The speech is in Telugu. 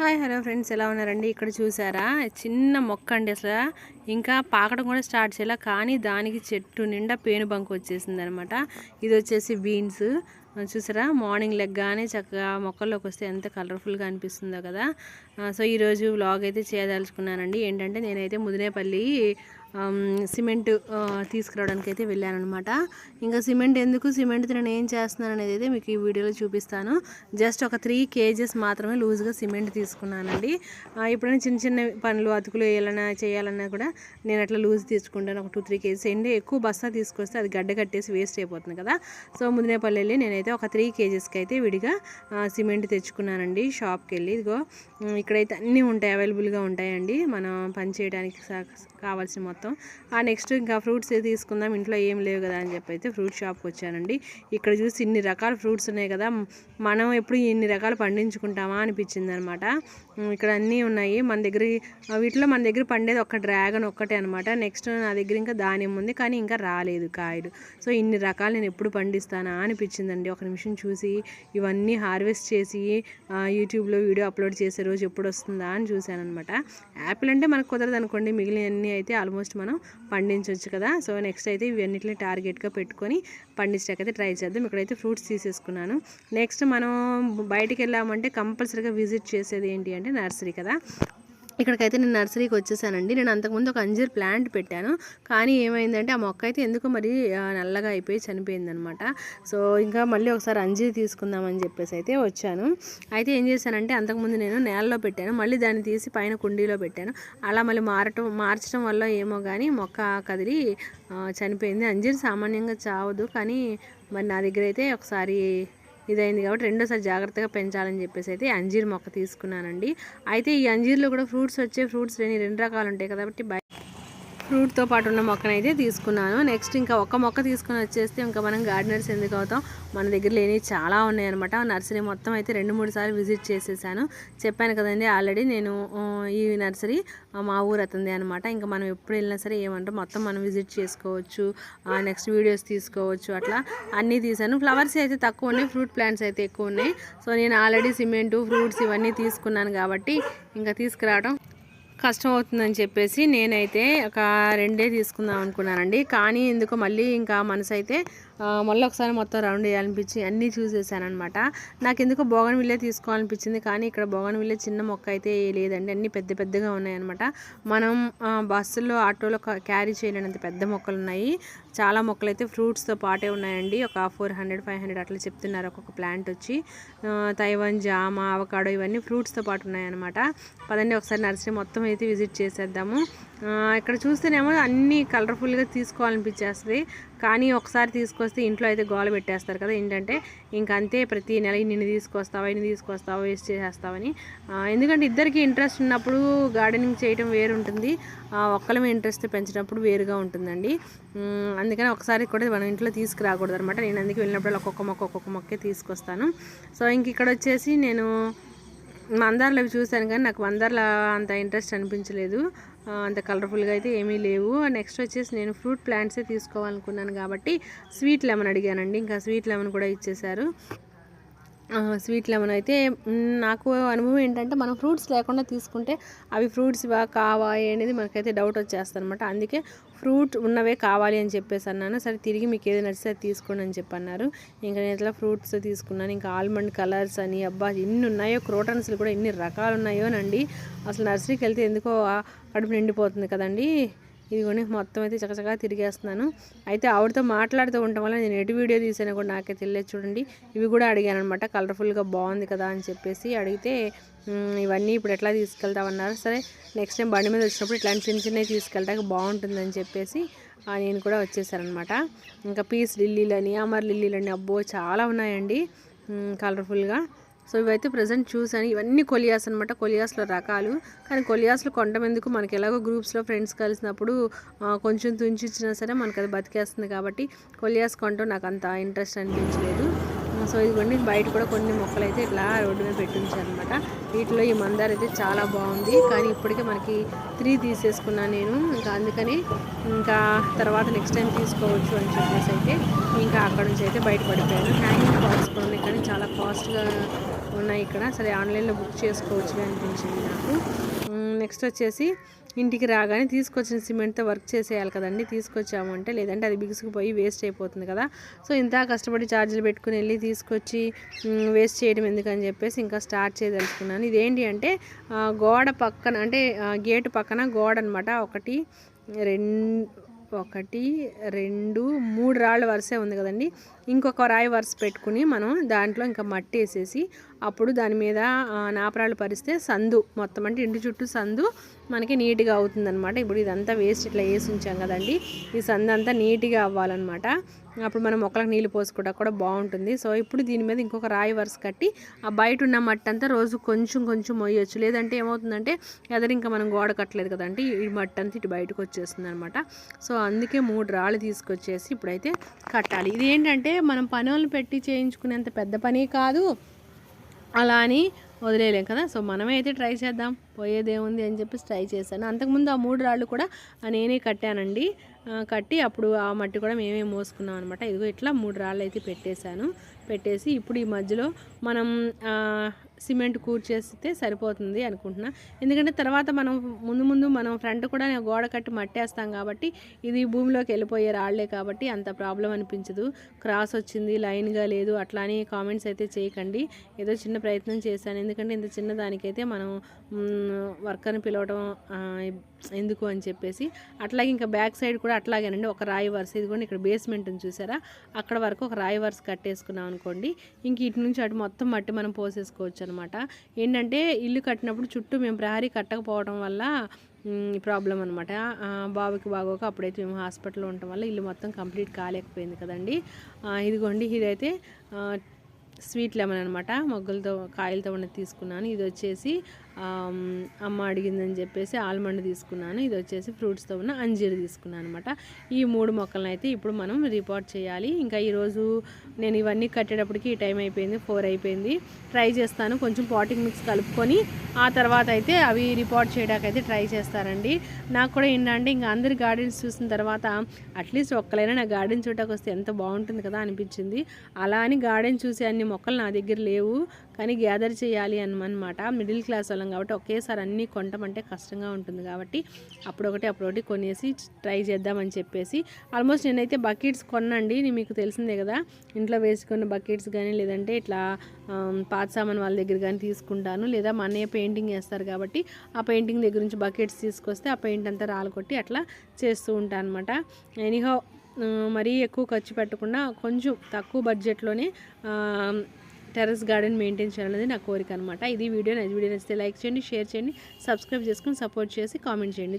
Hi hello friends. ఎలా ఉన్నారండి? ఇక్కడ చూసారా? చిన్న మొక్క అండి అసలు. ఇంకా పాకడం కూడా స్టార్ట్ చేయాల కానీ దానికి చెట్టు నిండా పేను బంక్ వచ్చేసింది అనమాట ఇది వచ్చేసి బీన్స్. చూసారా? మార్నింగ్ లెగ్గానే చక్కగా మొక్కల్లోకి వస్తే ఎంత కలర్ఫుల్గా అనిపిస్తుందో కదా. సో ఈరోజు వ్లాగ్ అయితే చేయదలుచుకున్నానండి. ఏంటంటే నేనైతే ముదినేపల్లి సిమెంట్ తీసుకురావడానికి అయితే వెళ్ళానమాట ఇంకా సిమెంట్ ఎందుకు? సిమెంట్ నేను ఏం చేస్తున్నాను అనేది అయితే మీకు ఈ వీడియోలో చూపిస్తాను. జస్ట్ ఒక త్రీ కేజెస్ మాత్రమే లూజ్గా సిమెంట్ తీసుకున్నానండి. ఎప్పుడైనా చిన్న చిన్న పనులు అతుకులు వేయాలన్నా చేయాలన్నా కూడా నేను అట్లా లూజ్ తీసుకుంటాను. ఒక టూ త్రీ కేజీస్. ఏంటి ఎక్కువ బస్తా తీసుకొస్తే అది గడ్డ కట్టేసి వేస్ట్ అయిపోతుంది కదా. సో ముదినేపల్లి వెళ్ళి నేనైతే ఒక త్రీ కేజెస్కి అయితే విడిగా సిమెంట్ తెచ్చుకున్నానండి షాప్కి వెళ్ళి ఇదిగో ఇక్కడైతే అన్నీ ఉంటాయి అవైలబుల్గా ఉంటాయండి. మనం పని చేయడానికి కావాల్సిన మొత్తం ఆ నెక్స్ట్ ఇంకా ఫ్రూట్స్ తీసుకుందాం. ఇంట్లో ఏం లేవు కదా అని చెప్పి అయితే ఫ్రూట్ షాప్కి వచ్చానండి. ఇక్కడ చూసి ఇన్ని రకాల ఫ్రూట్స్ ఉన్నాయి కదా. మనం ఎప్పుడు ఇన్ని రకాలు పండించుకుంటామా అనిపించింది అనమాట ఇక్కడ అన్నీ ఉన్నాయి. మన దగ్గర వీటిలో మన దగ్గర పండేది ఒక డ్రాగన్ ఒక్కటే అనమాట. నెక్స్ట్ నా దగ్గర ఇంకా ధాన్యం ఉంది కానీ ఇంకా రాలేదు కాయలు. సో ఇన్ని రకాలు నేను ఎప్పుడు పండిస్తానా అనిపించిందండి. ఒక నిమిషం చూసి ఇవన్నీ హార్వెస్ట్ చేసి యూట్యూబ్లో వీడియో అప్లోడ్ చేసే రోజు ఎప్పుడు వస్తుందా అని చూశాను అనమాట యాపిల్ అంటే మనకు కుదరదు అనుకోండి మిగిలినవన్నీ అయితే ఆల్మోస్ట్ మనం పండించవచ్చు కదా. సో నెక్స్ట్ అయితే ఇవన్నిటిని టార్గెట్గా పెట్టుకొని పండించడానికి ట్రై చేద్దాం. ఇక్కడైతే ఫ్రూట్స్ తీసేసుకున్నాను. నెక్స్ట్ మనం బయటికి వెళ్ళామంటే కంపల్సరీగా విజిట్ చేసేది ఏంటి అంటే నర్సరీ కదా. ఇక్కడికైతే నేను నర్సరీకి వచ్చేసానండి. నేను అంతకుముందు ఒక అంజీర్ ప్లాంట్ పెట్టాను. కానీ ఏమైందంటే ఆ మొక్క అయితే ఎందుకు మరి నల్లగా అయిపోయి చనిపోయిందనమాట సో ఇంకా మళ్ళీ ఒకసారి అంజీర్ తీసుకుందామని చెప్పేసి అయితే వచ్చాను. అయితే ఏం చేశానంటే అంతకుముందు నేను నేలలో పెట్టాను. మళ్ళీ దాన్ని తీసి పైన కుండీలో పెట్టాను. అలా మళ్ళీ మారటం మార్చడం వల్ల ఏమో కానీ మొక్క కదిలి చనిపోయింది. అంజీర్ సామాన్యంగా చావదు. కానీ మరి నా దగ్గర అయితే ఒకసారి ఇదైంది కాబట్టి రెండోసారి జాగ్రత్తగా పెంచాలని చెప్పేసి అయితే అంజీర్ మొక్క తీసుకున్నానండి. అయితే ఈ అంజీర్లో కూడా ఫ్రూట్స్ వచ్చే ఫ్రూట్స్ లేని రెండు రకాలు ఉంటాయి కాబట్టి ఫ్రూట్తో పాటు ఉన్న మొక్కను అయితే తీసుకున్నాను. నెక్స్ట్ ఇంకా ఒక మొక్క తీసుకుని వచ్చేస్తే ఇంకా మనం గార్డెనర్స్ ఎందుకు అవుతాం? మన దగ్గర లేనివి చాలా ఉన్నాయన్నమాట. నర్సరీ మొత్తం అయితే రెండు మూడు సార్లు విజిట్ చేసేసాను. చెప్పాను కదండి ఆల్రెడీ నేను ఈ నర్సరీ మా ఊరు అతంది అనమాట ఇంకా మనం ఎప్పుడు వెళ్ళినా సరే ఏమంటారు మొత్తం మనం విజిట్ చేసుకోవచ్చు నెక్స్ట్ వీడియోస్ తీసుకోవచ్చు అట్లా అన్నీ తీసాను. ఫ్లవర్స్ అయితే తక్కువ ఉన్నాయి ఫ్రూట్ ప్లాంట్స్ అయితే ఎక్కువ ఉన్నాయి. సో నేను ఆల్రెడీ సిమెంటు ఫ్రూట్స్ ఇవన్నీ తీసుకున్నాను కాబట్టి ఇంకా తీసుకురావడం కష్టం అవుతుందని చెప్పేసి నేనైతే ఒక రెండే తీసుకుందాం అనుకున్నానండి. కానీ ఎందుకో మళ్ళీ ఇంకా మనసు అయితే మళ్ళీ ఒకసారి మొత్తం రౌండ్ వేయాలనిపించి అన్నీ చూసేసాను అనమాట నాకు ఎందుకో బోగన్ విల్లే తీసుకోవాలనిపించింది కానీ ఇక్కడ బోగన్ విల్లే చిన్న మొక్క అయితే లేదండి. అన్నీ పెద్ద పెద్దగా ఉన్నాయన్నమాట. మనం బస్సులో బస్సుల్లో ఆటోలో క- క్యారీ చేయలేనంత పెద్ద మొక్కలు ఉన్నాయి. చాలా మొక్కలు అయితే ఫ్రూట్స్తో పాటే ఉన్నాయండి. ఒక ఫోర్ హండ్రెడ్ ఫైవ్ హండ్రెడ్ అట్లా చెప్తున్నారు ఒక్కొక్క ప్లాంట్ వచ్చి. తైవాన్ జామ అవకాడో ఇవన్నీ ఫ్రూట్స్తో పాటు ఉన్నాయన్నమాట. పదండి ఒకసారి నర్సరీ మొత్తం అయితే విజిట్ చేసేద్దాము. ఇక్కడ చూస్తేనేమో అన్నీ కలర్ఫుల్గా తీసుకోవాలనిపించేస్తుంది. కానీ ఒకసారి తీసుకొస్తే ఇంట్లో అయితే గోల పెట్టేస్తారు కదా ఏంటంటే ఇంక అంతే ప్రతి నెల నిన్ను తీసుకొస్తావా ఇన్ని తీసుకొస్తావా వేస్ట్ చేసేస్తావని. ఎందుకంటే ఇద్దరికి ఇంట్రెస్ట్ ఉన్నప్పుడు గార్డెనింగ్ చేయడం వేరు ఉంటుంది ఆ, ఒక్కలమే ఇంట్రెస్ట్ పెంచినప్పుడు వేరుగా ఉంటుందండి. అందుకని ఒకసారి కూడా మనం ఇంట్లో తీసుకురాకూడదు అనమాట నేను అందుకే వెళ్ళినప్పుడు ఒక్కొక్క మొక్క ఒక్కొక్క మొక్కే తీసుకొస్తాను. సో ఇంక ఇక్కడ వచ్చేసి నేను మందార్లు అవి చూశాను కానీ నాకు మందార్ల అంత ఇంట్రెస్ట్ అనిపించలేదు. అంత కలర్ఫుల్గా అయితే ఏమీ లేవు. నెక్స్ట్ వచ్చేసి నేను ఫ్రూట్ ప్లాంట్సే తీసుకోవాలనుకున్నాను కాబట్టి స్వీట్ లెమన్ అడిగానండి. ఇంకా స్వీట్ లెమన్ కూడా ఇచ్చేశారు. స్వీట్ లెమన్ అయితే నాకు అనుభవం ఏంటంటే మనం ఫ్రూట్స్ లేకుండా తీసుకుంటే అవి ఫ్రూట్స్ ఇవా కావా అనేది మనకైతే డౌట్ వచ్చేస్తుంది అనమాట అందుకే ఫ్రూట్ ఉన్నవే కావాలి అని చెప్పేసి అన్నాను. సరే తిరిగి మీకు ఏది నచ్చితే అది తీసుకోండి అని చెప్పి అన్నారు ఇంకా నేను ఇట్లా ఫ్రూట్స్ తీసుకున్నాను? ఇంకా ఆల్మండ్ కలర్స్ అని అబ్బా ఎన్ని ఉన్నాయో క్రోటన్స్లు కూడా ఎన్ని రకాలు ఉన్నాయోనండి అసలు నర్సరీకి వెళ్తే ఎందుకో కడుపు నిండిపోతుంది కదండీ. ఇదిగోని మొత్తం అయితే చకచకా తిరిగేస్తున్నాను. అయితే ఆవిడతో మాట్లాడుతూ ఉండటం వల్ల నేను ఎటు వీడియో తీసానో కూడా నాకే తెలియదు చూడండి. ఇవి కూడా అడిగాను అనమాట కలర్ఫుల్గా బాగుంది కదా అని చెప్పేసి అడిగితే ఇవన్నీ ఇప్పుడు ఎట్లా తీసుకెళ్తామన్నారు సరే నెక్స్ట్ టైం బండి మీద వచ్చినప్పుడు ఇట్లాంటి చిన్న చిన్నవి తీసుకెళ్ళడానికి బాగుంటుందని చెప్పేసి నేను కూడా వచ్చేసానమాట ఇంకా పీస్ లిల్లీలని అమర్ లిల్లీలని అబ్బో చాలా ఉన్నాయండి. కలర్ఫుల్గా. సో ఇవైతే ప్రజెంట్ చూసాను ఇవన్నీ కొలియాస్ అనమాట కొలియాస్లో రకాలు. కానీ కొలియాస్లో కొండమెందుకు ఎందుకు? మనకి ఎలాగో గ్రూప్స్లో ఫ్రెండ్స్ కలిసినప్పుడు కొంచెం తుంచి ఇచ్చినా సరే మనకి అది బతికేస్తుంది కాబట్టి కొలియాస్ కొనడం నాకు అంత ఇంట్రెస్ట్ అనిపించలేదు. సో ఇదిగోండి బయట కూడా కొన్ని మొక్కలు అయితే ఇట్లా రోడ్డు మీద పెట్టించారనమాట వీటిలో ఈ మందార అయితే చాలా బాగుంది. కానీ ఇప్పటికే మనకి త్రీ తీసేసుకున్నాను నేను. ఇంకా అందుకని ఇంకా తర్వాత నెక్స్ట్ టైం తీసుకోవచ్చు అని చెప్పేసి అయితే ఇంకా అక్కడ నుంచి అయితే బయటపడిపోయాను. హ్యాంగింగ్ బాక్స్ కూడా ఉన్నాయి కానీ చాలా కాస్ట్గా ఉన్నాయి ఇక్కడ. సరే ఆన్లైన్లో బుక్ చేసుకోవచ్చు అనిపించింది నాకు. నెక్స్ట్ వచ్చేసి ఇంటికి రాగానే తీసుకొచ్చిన సిమెంట్తో వర్క్ చేసేయాలి కదండి. తీసుకొచ్చాము అంటే లేదంటే అది బిగుసుకుపోయి వేస్ట్ అయిపోతుంది కదా. సో ఇంత కష్టపడి ఛార్జీలు పెట్టుకుని వెళ్ళి తీసుకొచ్చి వేస్ట్ చేయడం ఎందుకని చెప్పేసి ఇంకా స్టార్ట్ చేయదలుచుకున్నాను. ఇదేంటి అంటే గోడ పక్కన అంటే గేటు పక్కన గోడ అనమాట ఒకటి రెండు ఒకటి రెండు మూడు రాళ్ళ వరుసే ఉంది కదండి. ఇంకొక రాయి వరుస పెట్టుకుని మనం దాంట్లో ఇంకా మట్టి వేసేసి అప్పుడు దాని మీద నాపరాలు పరిస్తే సందు. మొత్తం అంటే ఇంటి చుట్టూ సందు మనకి నీట్గా అవుతుందన్నమాట. ఇప్పుడు ఇదంతా వేస్ట్ ఇట్లా వేసి ఉంచాం కదండి. ఈ సందు అంతా నీట్గా అవ్వాలన్నమాట. అప్పుడు మనం మొక్కలకు నీళ్ళు పోసుకోవడం కూడా బాగుంటుంది. సో ఇప్పుడు దీని మీద ఇంకొక రాయి వరుస కట్టి ఆ బయట ఉన్న మట్టి అంతా రోజు కొంచెం కొంచెం మొయ్యొచ్చు. లేదంటే ఏమవుతుందంటే ఎదరు ఇంకా మనం గోడ కట్టలేదు కదండి. ఈ మట్టి అంతా ఇటు బయటకు వచ్చేస్తుంది అనమాట సో అందుకే మూడు రాళ్ళు తీసుకొచ్చేసి ఇప్పుడైతే కట్టాలి. ఇది ఏంటంటే మనం పనులను పెట్టి చేయించుకునేంత పెద్ద పని కాదు. అలా అని వదిలేయలేం కదా. సో మనమే అయితే ట్రై చేద్దాం. పోయేదేముంది అని చెప్పేసి ట్రై చేశాను. అంతకుముందు ఆ మూడు రాళ్ళు కూడా నేనే కట్టానండి. కట్టి అప్పుడు ఆ మట్టి కూడా మేమే మోసుకున్నాం అనమాట ఇదిగో ఇట్లా మూడు రాళ్ళు అయితే పెట్టేశాను. పెట్టేసి ఇప్పుడు ఈ మధ్యలో మనం సిమెంట్ కూర్చేస్తే సరిపోతుంది అనుకుంటున్నా. ఎందుకంటే తర్వాత మనం ముందు ముందు మనం ఫ్రంట్ కూడా గోడ కట్టి మట్టేస్తాం కాబట్టి ఇది భూమిలోకి వెళ్ళిపోయే రాళ్ళే కాబట్టి అంత ప్రాబ్లం అనిపించదు. క్రాస్ వచ్చింది లైన్గా లేదు అట్లా అని కామెంట్స్ అయితే చేయకండి. ఏదో చిన్న ప్రయత్నం చేశాను. ఎందుకంటే ఇంత చిన్న దానికైతే మనం వర్కర్ని పిలవడం ఎందుకు అని చెప్పేసి. అట్లాగే ఇంకా బ్యాక్ సైడ్ కూడా అట్లాగేనండి. ఒక రాయి వరుస ఇది కూడా ఇక్కడ బేస్మెంట్ చూసారా? అక్కడ వరకు ఒక రాయి వరుస కట్టేసుకున్నాం అనుకోండి. ఇంక ఇటు నుంచి అటు మొత్తం మట్టి మనం పోసేసుకోవచ్చు అనమాట ఏంటంటే ఇల్లు కట్టినప్పుడు చుట్టూ మేము ప్రహరీ కట్టకపోవడం వల్ల ప్రాబ్లం అనమాట బాబుకి బాగోక అప్పుడైతే మేము హాస్పిటల్లో ఉండటం వల్ల ఇల్లు మొత్తం కంప్లీట్ కాలేకపోయింది కదండి. ఇదిగోండి ఇదైతే స్వీట్ లెమన్ అనమాట మొగ్గలతో కాయలతో ఉన్నది తీసుకున్నాను. ఇది వచ్చేసి అమ్మ అడిగిందని చెప్పేసి ఆల్మండ్ తీసుకున్నాను. ఇది వచ్చేసి ఫ్రూట్స్తో ఉన్న అంజీర్ తీసుకున్నాను అనమాట ఈ మూడు మొక్కలను అయితే ఇప్పుడు మనం రిపోర్ట్ చేయాలి. ఇంకా ఈరోజు నేను ఇవన్నీ కట్టేటప్పటికి ఈ టైం అయిపోయింది ఫోర్ అయిపోయింది. ట్రై చేస్తాను. కొంచెం పాటింగ్ మిక్స్ కలుపుకొని ఆ తర్వాత అయితే అవి రిపోర్ట్ చేయడానికి అయితే ట్రై చేస్తారండి. నాకు కూడా ఏంటంటే ఇంకా అందరి గార్డెన్స్ చూసిన తర్వాత అట్లీస్ట్ ఒక్కలైనా నా గార్డెన్ చూడటానికి వస్తే ఎంత బాగుంటుంది కదా అనిపించింది. అలా అని గార్డెన్ చూసే అన్ని మొక్కలు నా దగ్గర లేవు. కానీ గ్యాదర్ చేయాలి అనమాట మిడిల్ క్లాస్ వాళ్ళం కాబట్టి ఒకేసారి అన్నీ కొంటామంటే కష్టంగా ఉంటుంది కాబట్టి అప్పుడొకటి అప్పుడొకటి కొనేసి ట్రై చేద్దామని చెప్పేసి ఆల్మోస్ట్ నేనైతే బకెట్స్ కొనండి మీకు తెలిసిందే కదా ఇంట్లో వేసుకున్న బకెట్స్ కానీ లేదంటే ఇట్లా పాత సామాన్ వాళ్ళ దగ్గర కానీ తీసుకుంటాను. లేదా మా అన్నయ్య పెయింటింగ్ వేస్తారు కాబట్టి ఆ పెయింటింగ్ దగ్గర నుంచి బకెట్స్ తీసుకొస్తే ఆ పెయింట్ అంతా రాలకొట్టి అట్లా చేస్తూ ఉంటాను అనమాట ఎనీహో మరీ ఎక్కువ ఖర్చు పెట్టకుండా కొంచెం తక్కువ బడ్జెట్లోనే టెర్రస్ గార్డెన్ మెయింటైన్ చేయాలనేది నా కోరిక అనమాట ఇది వీడియో నచ్చి వీడియో నచ్చితే లైక్ చేయండి షేర్ చేయండి సబ్స్క్రైబ్ చేసుకొని సపోర్ట్ చేసి కామెంట్ చేయండి.